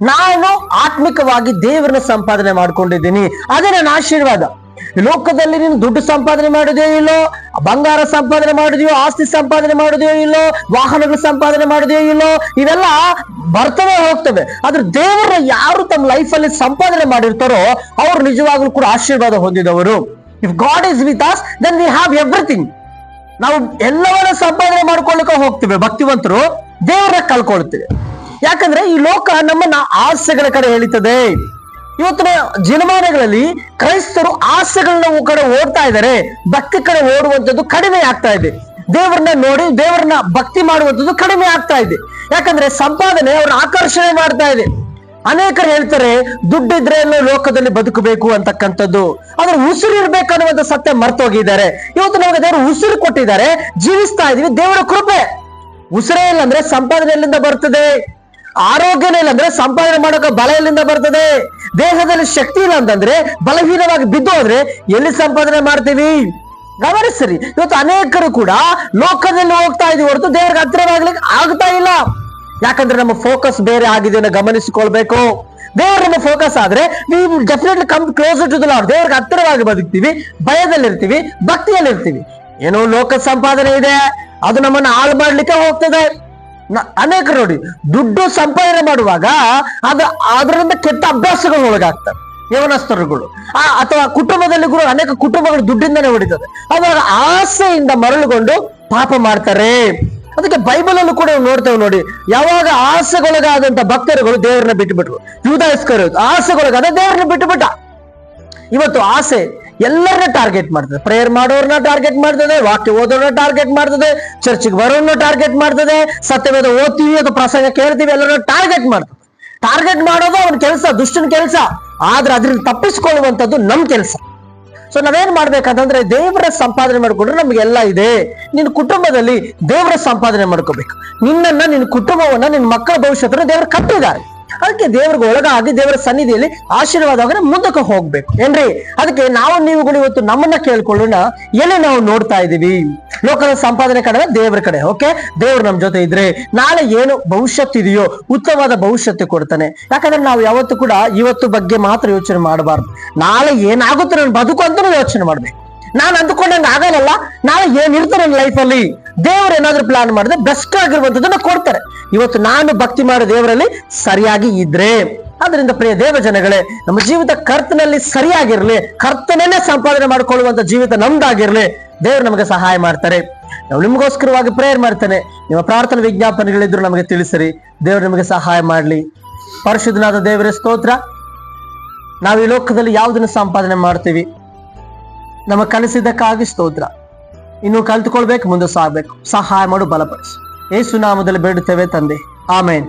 ನಾನು ಆತ್ಮಿಕವಾಗಿ ದೇವರನ್ನ ಸಂಪಾದನೆ ಮಾಡ್ಕೊಂಡಿದ್ದೀನಿ. ಅದೇ ನನ್ನ ಆಶೀರ್ವಾದ. ಲೋಕದಲ್ಲಿ ನೀನು ದುಡ್ಡು ಸಂಪಾದನೆ ಮಾಡಿದೆಯೋ ಇಲ್ಲೋ, ಬಂಗಾರ ಸಂಪಾದನೆ ಮಾಡಿದೆಯೋ, ಆಸ್ತಿ ಸಂಪಾದನೆ ಮಾಡಿದೆಯೋ ಇಲ್ಲೋ, ವಾಹನಗಳು ಸಂಪಾದನೆ ಮಾಡಿದೆಯೋ ಇಲ್ಲೋ, ಇವೆಲ್ಲ ಬರ್ತವೆ ಹೋಗ್ತವೆ. ಆದ್ರೆ ದೇವರ ಯಾರು ತಮ್ಮ ಲೈಫ್ ಅಲ್ಲಿ ಸಂಪಾದನೆ ಮಾಡಿರ್ತಾರೋ ಅವ್ರು ನಿಜವಾಗ್ಲೂ ಕೂಡ ಆಶೀರ್ವಾದ ಹೊಂದಿದವರು. If God is with us then we have everything ನಾವು ಎಲ್ಲವನ್ನ ಸಂಪಾದನೆ ಮಾಡ್ಕೊಳ್ಳಿಕ್ಕೆ ಹೋಗ್ತೇವೆ. ಭಕ್ತಿವಂತರು ದೇವರ ಕಳ್ಕೊಳ್ತೇವೆ. ಯಾಕಂದ್ರೆ ಈ ಲೋಕ ನಮ್ಮನ್ನ ಆಸೆಗಳ ಕಡೆ ಎಳಿತದೆ. ಇವತ್ತಿನ ಜನಮಾನಗಳಲ್ಲಿ ಕ್ರೈಸ್ತರು ಆಸೆಗಳನ್ನ ಕಡೆ ಓಡ್ತಾ ಇದ್ದಾರೆ. ಭಕ್ತಿ ಕಡೆ ಓಡುವಂಥದ್ದು ಕಡಿಮೆ ಆಗ್ತಾ ಇದೆ. ದೇವರನ್ನ ನೋಡಿ, ದೇವರನ್ನ ಭಕ್ತಿ ಮಾಡುವಂಥದ್ದು ಕಡಿಮೆ ಆಗ್ತಾ ಇದೆ. ಯಾಕಂದ್ರೆ ಸಂಪಾದನೆ ಅವ್ರ ಆಕರ್ಷಣೆ ಮಾಡ್ತಾ ಇದೆ. ಅನೇಕರು ಹೇಳ್ತಾರೆ, ದುಡ್ಡಿದ್ರೆ ಎಲ್ಲೋ ಲೋಕದಲ್ಲಿ ಬದುಕಬೇಕು ಅಂತಕ್ಕಂಥದ್ದು. ಆದ್ರೆ ಉಸಿರು ಇರ್ಬೇಕು ಅನ್ನುವಂಥ ಸತ್ಯ ಮರ್ತೋಗಿದ್ದಾರೆ. ಇವತ್ತು ನಮಗೆ ದೇವರು ಉಸಿರು ಕೊಟ್ಟಿದ್ದಾರೆ. ಜೀವಿಸ್ತಾ ಇದೀವಿ ದೇವರ ಕೃಪೆ. ಉಸಿರೇ ಇಲ್ಲ ಅಂದ್ರೆ ಸಂಪಾದನೆ ಎಲ್ಲಿಂದ ಬರ್ತದೆ. ಆರೋಗ್ಯನೇ ಇಲ್ಲ ಅಂದ್ರೆ ಸಂಪಾದನೆ ಮಾಡೋಕೆ ಬಲ ಎಲ್ಲಿಂದ ಬರ್ತದೆ. ದೇಹದಲ್ಲಿ ಶಕ್ತಿ ಇಲ್ಲ ಅಂತಂದ್ರೆ ಬಲಹೀನವಾಗಿ ಬಿದ್ದು ಹೋದ್ರೆ ಎಲ್ಲಿ ಸಂಪಾದನೆ ಮಾಡ್ತೀವಿ? ಗಮನಿಸ್ರಿ. ಇವತ್ತು ಅನೇಕರು ಕೂಡ ಲೋಕದಲ್ಲಿ ಹೋಗ್ತಾ ಇದೀವಿ ಹೊರತು ದೇವರಿಗೆ ಹತ್ತಿರವಾಗ್ಲಿಕ್ಕೆ ಆಗ್ತಾ ಇಲ್ಲ. ಯಾಕಂದ್ರೆ ನಮ್ಮ ಫೋಕಸ್ ಬೇರೆ ಆಗಿದೆ ಅಂತ ಗಮನಿಸಿಕೊಳ್ಬೇಕು. ದೇವರ ನಮ್ಮ ಫೋಕಸ್ ಆದ್ರೆ ನೀವು definitely come close to the ದೇವರಿಗೆ ಹತ್ತಿರವಾಗಿ ಬದುಕ್ತೀವಿ, ಭಯದಲ್ಲಿರ್ತೀವಿ, ಭಕ್ತಿಯಲ್ಲಿರ್ತೀವಿ. ಏನೋ ಲೋಕ ಸಂಪಾದನೆ ಇದೆ. ಅದು ನಮ್ಮನ್ನ ಹಾಳು ಮಾಡ್ಲಿಕ್ಕೆ ಹೋಗ್ತದೆ. ಅನೇಕರು ನೋಡಿ, ದುಡ್ಡು ಸಂಪಾದನೆ ಮಾಡುವಾಗ ಅದು ಅದರಿಂದ ಕೆಟ್ಟ ಅಭ್ಯಾಸಗಳು ಒಳಗಾಗ್ತವೆ ಆ, ಅಥವಾ ಕುಟುಂಬದಲ್ಲಿ ಕೂಡ ಅನೇಕ ಕುಟುಂಬಗಳು ದುಡ್ಡಿಂದನೇ ಹೊಡಿತದೆ ಅವಾಗ ಆಸೆಯಿಂದ ಮರಳುಗೊಂಡು ಪಾಪ ಮಾಡ್ತಾರೆ. ಅದಕ್ಕೆ ಬೈಬಲ್ ಅಲ್ಲೂ ಕೂಡ ನೋಡ್ತೇವೆ ನೋಡಿ, ಯಾವಾಗ ಆಸೆಗೊಳಗಾದಂತ ಭಕ್ತರುಗಳು ದೇವರನ್ನ ಬಿಟ್ಟುಬಿಟ್ರು. ಇಸ್ಕರಿಯೋದು ಆಸೆಗೊಳಗಾದ ದೇವರನ್ನ ಬಿಟ್ಟುಬಿಟ್ಟ. ಇವತ್ತು ಆಸೆ ಎಲ್ಲರನ್ನ ಟಾರ್ಗೆಟ್ ಮಾಡ್ತದೆ. ಪ್ರೇಯರ್ ಮಾಡೋರ್ನ ಟಾರ್ಗೆಟ್ ಮಾಡ್ತದೆ, ವಾಕ್ಯ ಓದೋರ್ನ ಟಾರ್ಗೆಟ್ ಮಾಡ್ತದೆ ಚರ್ಚ್ಗೆ ಬರೋರ್ನ ಟಾರ್ಗೆಟ್ ಮಾಡ್ತದೆ, ಸತ್ಯವೇದ ಓದ್ತೀವಿ ಅದು ಪ್ರಸಂಗ ಕೇಳ್ತೀವಿ, ಎಲ್ಲರನ್ನ ಟಾರ್ಗೆಟ್ ಮಾಡ್ತದೆ. ಟಾರ್ಗೆಟ್ ಮಾಡೋದು ಅವನ ಕೆಲಸ, ದುಷ್ಟನ ಕೆಲಸ. ಆದ್ರೆ ಅದ್ರಲ್ಲಿ ತಪ್ಪಿಸ್ಕೊಳ್ಳುವಂಥದ್ದು ನಮ್ ಕೆಲಸ. ಸೊ ನಾವೇನ್ ಮಾಡ್ಬೇಕಂತಂದ್ರೆ ದೇವರ ಸಂಪಾದನೆ ಮಾಡ್ಕೊಂಡ್ರೆ ನಮ್ಗೆಲ್ಲ ಇದೆ. ನಿನ್ನ ಕುಟುಂಬದಲ್ಲಿ ದೇವರ ಸಂಪಾದನೆ ಮಾಡ್ಕೋಬೇಕು. ನಿನ್ನನ್ನ ನಿನ್ನ ಕುಟುಂಬವನ್ನ ನಿನ್ನ ಮಕ್ಕಳ ಭವಿಷ್ಯತನ ದೇವರು ಕಟ್ಟಿದ್ದಾರೆ. ಅದಕ್ಕೆ ದೇವ್ರಿಗೆ ಒಳಗಾಗಿ ದೇವರ ಸನ್ನಿಧಿಯಲ್ಲಿ ಆಶೀರ್ವಾದವಾಗಿ ಮುಂದಕ್ಕೆ ಹೋಗ್ಬೇಕು. ಏನ್ರಿ? ಅದಕ್ಕೆ ನಾವು ನೀವುಗಳು ಇವತ್ತು ನಮ್ಮನ್ನ ಕೇಳ್ಕೊಳ್ಳೋಣ, ಎಲ್ಲಿ ನಾವು ನೋಡ್ತಾ ಇದೀವಿ ಲೋಕದ ಸಂಪಾದನೆ ಕಡೆ ದೇವರ ಕಡೆ ಓಕೆ ದೇವ್ರು ನಮ್ ಜೊತೆ ಇದ್ರೆ ನಾಳೆ ಏನು ಭವಿಷ್ಯತ್ ಇದೆಯೋ, ಉತ್ತಮವಾದ ಭವಿಷ್ಯತ್ತು ಕೊಡ್ತಾನೆ. ಯಾಕಂದ್ರೆ ನಾವು ಯಾವತ್ತು ಕೂಡ ಇವತ್ತು ಬಗ್ಗೆ ಮಾತ್ರ ಯೋಚನೆ ಮಾಡಬಾರ್ದು. ನಾಳೆ ಏನಾಗುತ್ತೆ ನನ್ನ ಬದುಕು ಅಂತ ಯೋಚನೆ ಮಾಡ್ಬೇಕು. ನಾನು ಅಂದುಕೊಂಡಂಗೆ ಆಗಲ್ಲ ನಾಳೆ ಏನಿರ್ತಾರೆ ನನ್ನ ಲೈಫಲ್ಲಿ ದೇವರು ಏನಾದ್ರೂ ಪ್ಲಾನ್ ಮಾಡಿದ್ರೆ ಬೆಸ್ಟ್ ಆಗಿರುವಂತದನ್ನ ಕೊಡ್ತಾರೆ. ಇವತ್ತು ನಾನು ಭಕ್ತಿ ಮಾಡೋ ದೇವರಲ್ಲಿ ಸರಿಯಾಗಿ ಇದ್ರೆ. ಅದರಿಂದ ಪ್ರಿಯ ದೇವ ಜನಗಳೇ, ನಮ್ಮ ಜೀವಿತ ಕರ್ತನಲ್ಲಿ ಸರಿಯಾಗಿರ್ಲಿ, ಕರ್ತನನ್ನೇ ಸಂಪಾದನೆ ಮಾಡಿಕೊಳ್ಳುವಂತ ಜೀವಿತ ನಮ್ದಾಗಿರ್ಲಿ, ದೇವರು ನಮಗೆ ಸಹಾಯ ಮಾಡ್ತಾರೆ. ನಾವು ನಿಮಗೋಸ್ಕರವಾಗಿ ಪ್ರೇಯರ್ ಮಾಡ್ತೇನೆ. ನಿಮ್ಮ ಪ್ರಾರ್ಥನೆ ವಿಜ್ಞಾಪನೆಗಳಿದ್ರು ನಮಗೆ ತಿಳಿಸಿರಿ. ದೇವರು ನಿಮಗೆ ಸಹಾಯ ಮಾಡ್ಲಿ. ಪರಿಶುದ್ಧನಾದ ದೇವರ ಸ್ತೋತ್ರ. ನಾವು ಈ ಲೋಕದಲ್ಲಿ ಯಾವುದನ್ನು ಸಂಪಾದನೆ ಮಾಡ್ತೀವಿ? ನಮ್ಮ ಕಲಿಸಿದ್ದಕ್ಕಾಗಿ ಸ್ತೋತ್ರ. ಇನ್ನು ಕಲ್ತ್ಕೊಳ್ಬೇಕು, ಮುಂದೆ ಸಾಗಬೇಕು. ಸಹಾಯ ಮಾಡು, ಬಲಪಡಿಸು. ಏಸು ನಾಮದಲ್ಲಿ ಬೇಡುತ್ತೇವೆ ತಂದೆ. ಆಮೇನ್.